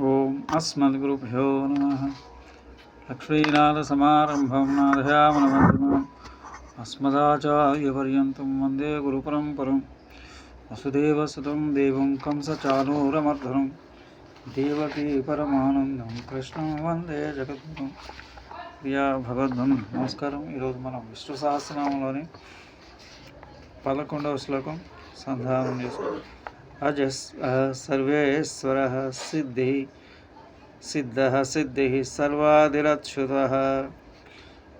ఓం అస్మద్గురుభ్యో నమ. లక్ష్మీనాథసమారంభం నాదయామనమధ్యమాం అస్మదాచార్యపర్యంతం వందే గురుపరంపరం. వసుదేవసుతం దేవం కంసచానూరమర్ధనం. దేవకీ పరమానందం. కృష్ణం వందే జగద్గురం. ప్రియా భగవద్వం నమస్కారం. ఈరోజు మనం విష్ణు సహస్రనామంలోని పదకొండవ శ్లోకం సంధానం చేసుకుంటాం అజస్ సర్వేశ్వర సిద్ధి సిద్ధ సిద్ధి సర్వాదిరచ్యుత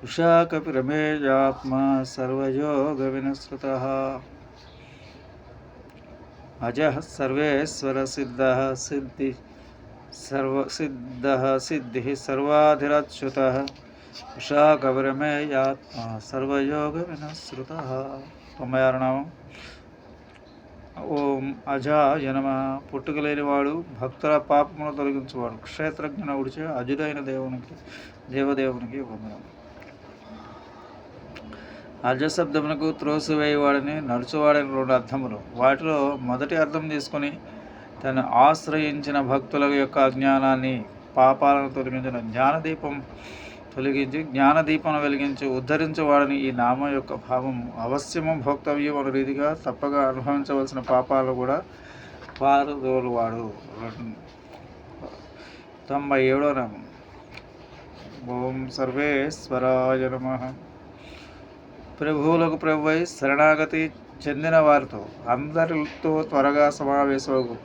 ఉషా కపిరమేజాత్మ సర్వయోగ వినశ్రుత అజ సర్వేశ్వర సిద్ధ సిద్ధి సర్వ సిద్ధ సిద్ధి సర్వాధిరచ్యుత ఉషా కపిరమేయాత్మ సర్వయోగ వినశ్రుత తొంభై ఆరు నామం ఓం అజాయ నమ. పుట్టుకలేనివాడు భక్తుల పాపమును తొలగించువాడు. క్షేత్రజ్ఞన ఉడిచే అజుడైన దేవునికి దేవదేవునికి వందనం. అజ శబ్దమునకు త్రోసివేయవాడని నడుచువాడని రెండు అర్థములు. వాటిలో మొదటి అర్థం తీసుకొని తను ఆశ్రయించిన భక్తుల యొక్క అజ్ఞానాన్ని పాపాలను తొలగించిన జ్ఞానదీపం తొలగించి జ్ఞానదీపం వెలిగించి ఉద్ధరించేవాడని ఈ నామం యొక్క భావం అవశ్యము భోక్తవ్యం అనే రీతిగా తప్పగా అనుభవించవలసిన పాపాలు కూడా పారదోలువాడు. తొంభై ఏడో నామం. ఓం సర్వేశ్వరాయ నమ. ప్రభువులకు ప్రభువై శరణాగతి చెందిన వారితో అందరితో త్వరగా సమావేశకు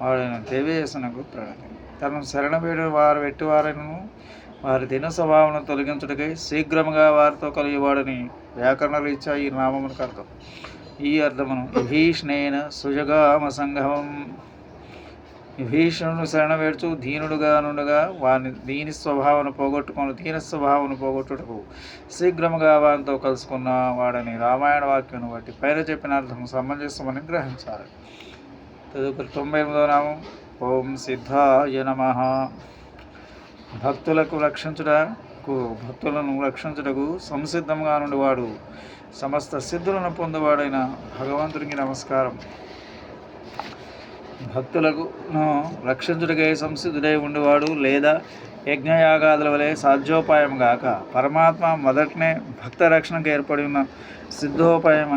వాడైన దేవేశనకు ప్రణతి తను శరణవేడు వారు వెట్టివారను వారి దిన స్వభావం తొలగించుటకై శీఘ్రముగా వారితో కలిగేవాడని వ్యాకరణ రీత్యా ఈ నామమునకు అర్థం. ఈ అర్థమును విభీషణేన సుజగామ సంగమం విభీషణుడు శరణవేడ్చు దీనుడుగా నుండగా వాని దీని స్వభావను పోగొట్టుకొని దీన స్వభావను పోగొట్టుటకు శీఘ్రముగా వారితో కలుసుకున్న వాడని రామాయణ వాక్యం బట్టి పైన చెప్పిన అర్థం సమంజసమని గ్రహించాలి. తదుపరి తొంభై ఎనిమిదో నామం. ఓం సిద్ధాయ నమ. భక్తులకు రక్షించుటకు భక్తులను రక్షించుటకు సంసిద్ధంగా నుండివాడు సమస్త సిద్ధులను పొందువాడైన భగవంతునికి నమస్కారం. భక్తులకు రక్షించుటకై సంసిద్ధుడై ఉండేవాడు లేదా యజ్ఞయాగాదుల వలె సాధ్యోపాయం గాక పరమాత్మ మొదటనే భక్త రక్షణకు ఏర్పడి ఉన్న సిద్ధోపాయం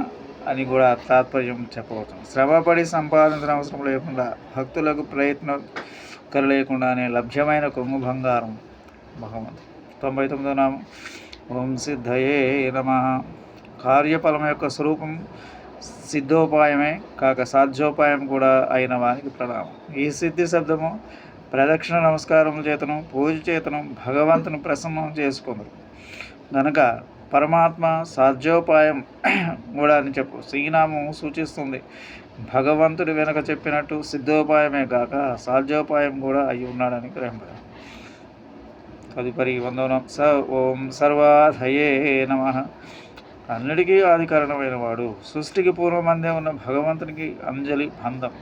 అని కూడా తాత్పర్యం చెప్పవచ్చు. శ్రమపడి సంపాదించిన అవసరం లేకుండా భక్తులకు ప్రయత్నం లేకుండానే లభ్యమైన కొంగు బంగారం. భగవంతు. తొంభై తొమ్మిదో నామం. ఓం సిద్ధయే నమ. కార్యఫలం యొక్క స్వరూపం సిద్ధోపాయమే కాక సాధ్యోపాయం కూడా అయిన వారికి ప్రణామం. ఈ సిద్ధి శబ్దము ప్రదక్షిణ నమస్కారం చేతను పూజ చేతను భగవంతుని ప్రసన్నం చేసుకుందరు కనుక పరమాత్మ సాధ్యోపాయం కూడా అని చెప్పు. శ్రీనామం సూచిస్తుంది. భగవంతుడి వెనక చెప్పినట్టు సిద్ధోపాయమే కాక సాధ్యోపాయం కూడా అయి ఉన్నాడని గ్రహింప తదుపరి వందనం. స ఓం సర్వాధయే నమ. అన్నిటికీ ఆదికరణమైన వాడు. సృష్టికి పూర్వమందే ఉన్న భగవంతునికి అంజలి బంధం.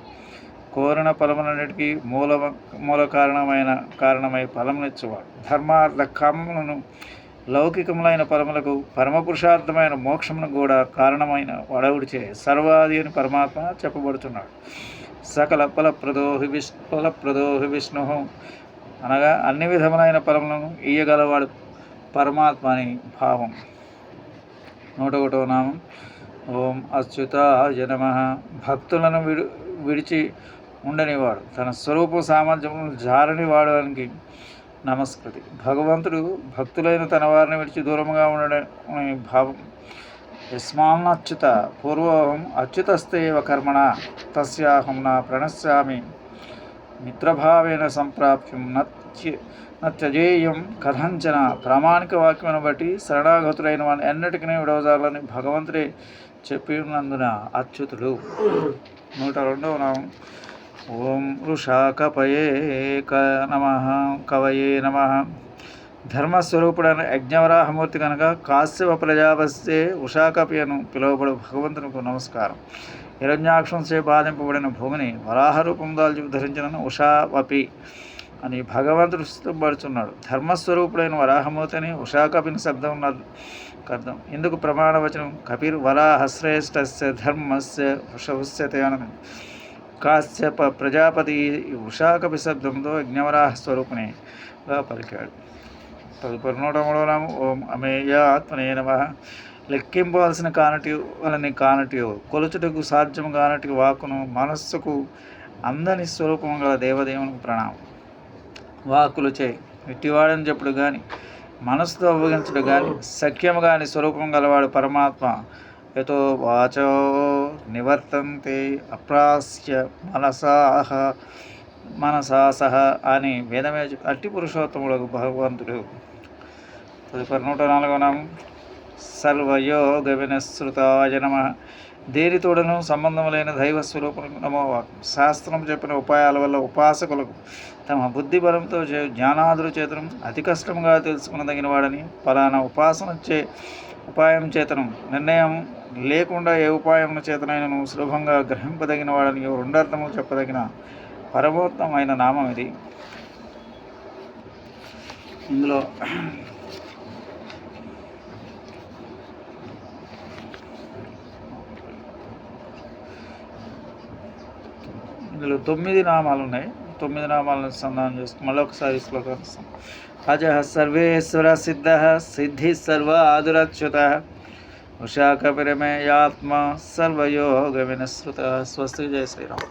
కోరిన ఫలములన్నిటికీ మూల మూల కారణమైన కారణమై ఫలమునిచ్చేవాడు ధర్మార్థ కామములను లౌకికములైన పరములకు పరమపురుషార్థమైన మోక్షమును కూడా కారణమైన వడవుడిచే సర్వాది అని పరమాత్మ చెప్పబడుతున్నాడు. సకల ఫలప్రదోహి విష్ ఫలప్రదోహి విష్ణు అనగా అన్ని విధములైన పరములను ఇయ్యగలవాడు పరమాత్మ అని భావం. నూట ఒకటో నామం. ఓం అచ్యుత జనమ భక్తులను విడు విడిచి ఉండనివాడు. తన స్వరూప సామర్థ్యమును జారనివాడు అని నమస్కృతి. భగవంతుడు భక్తులైన తన వారిని విడిచి దూరంగా ఉండడం భావం. యస్మాన్నచ్యుత పూర్వం అచ్యుతస్తేవ కర్మణ తస్యాహం నా ప్రణశ్యామి మిత్రభావేన సంప్రాప్యం నత్య నత్యజేయం కథంచన ప్రామాణిక వాక్యమును బట్టి శరణాగతులైన వాడిని ఎన్నటికీ విడవజాలని భగవంతుడే చెప్పినందున అచ్యుతుడు. నూట రెండవ నామం. ఓం వృషాకపయే క నమ కవయే నమ. ధర్మస్వరూపుడైన యజ్ఞవరాహమూర్తి కనుక కాశ్యప ప్రజాపస్తే ఉషాకపి అను పిలువబడు భగవంతునికి నమస్కారం. హిరణ్యాక్షంచే బాధింపబడిన భూమిని వరాహ రూపం దాల్చి ధరించిన ఉషావపి అని భగవంతుడు స్థితపడుచున్నాడు ధర్మస్వరూపుడైన వరాహమూర్తిని ఉషాకపిని శబ్దం ఉన్నది అర్థం ఇందుకు ప్రమాణవచనం కపిర్ వరాహశ్రేష్ఠస్య ధర్మస్య వృషభస్య తేనని కాశ్యప ప్రజాపతి వృషాకపి శబ్దంతో యజ్ఞవరాహ స్వరూపునిగా పలికాడు. తదుపరి నూట మూడవ ఓం అమేయ ఆత్మనే నమ. లెక్కింపవలసిన కానటి వలని కానటి కొలుచుటకు సాధ్యం కానటి వాకును మనస్సుకు అందని స్వరూపము గల దేవదేవునికి ప్రణామం. వాకులు చే ఇట్టివాడని చెప్పుడు కానీ మనస్సుతో అవ్వగించడు కానీ సఖ్యము కాని స్వరూపం గలవాడు పరమాత్మ యతో వాచో నివర్తంతే అప్రాస్య మనసాహ మనసా సహ అని వేదమే అట్టి పురుషోత్తముడు భగవంతుడు. తదుపరి నూట నాలుగో నామం సర్వయోగ వినశ్రుతాయ నమ. దేనితోడను సంబంధం లేని దైవ స్వరూపం నమో శాస్త్రం చెప్పిన ఉపాయాల వల్ల ఉపాసకులకు తమ బుద్ధి బలంతో చే జ్ఞానాదుల చేతనం అతి కష్టంగా తెలుసుకునదగిన వాడని ఫలానా ఉపాసన చే ఉపాయం చేతనం నిర్ణయం లేకుండా ఏ ఉపాయం చేతనైనను సులభంగా గ్రహింపదగిన వాడని రెండర్థము చెప్పదగిన పరమోత్తమైన నామం ఇది. ఇందులో ఇందులో తొమ్మిది నామాలు ఉన్నాయి. తొమ్మిది నామాలను సంధానం చేసుకుని మళ్ళీ ఒకసారి శ్లోకాన్ని ఇస్తాం అజ సర్వేశ్వర సిద్ధ సిద్ధి సర్వ ఆదురచ్యుత ఉషాకపిరమేయాత్మ సర్వయోగ వినశ్రుత స్వస్తి జయ శ్రీరామ్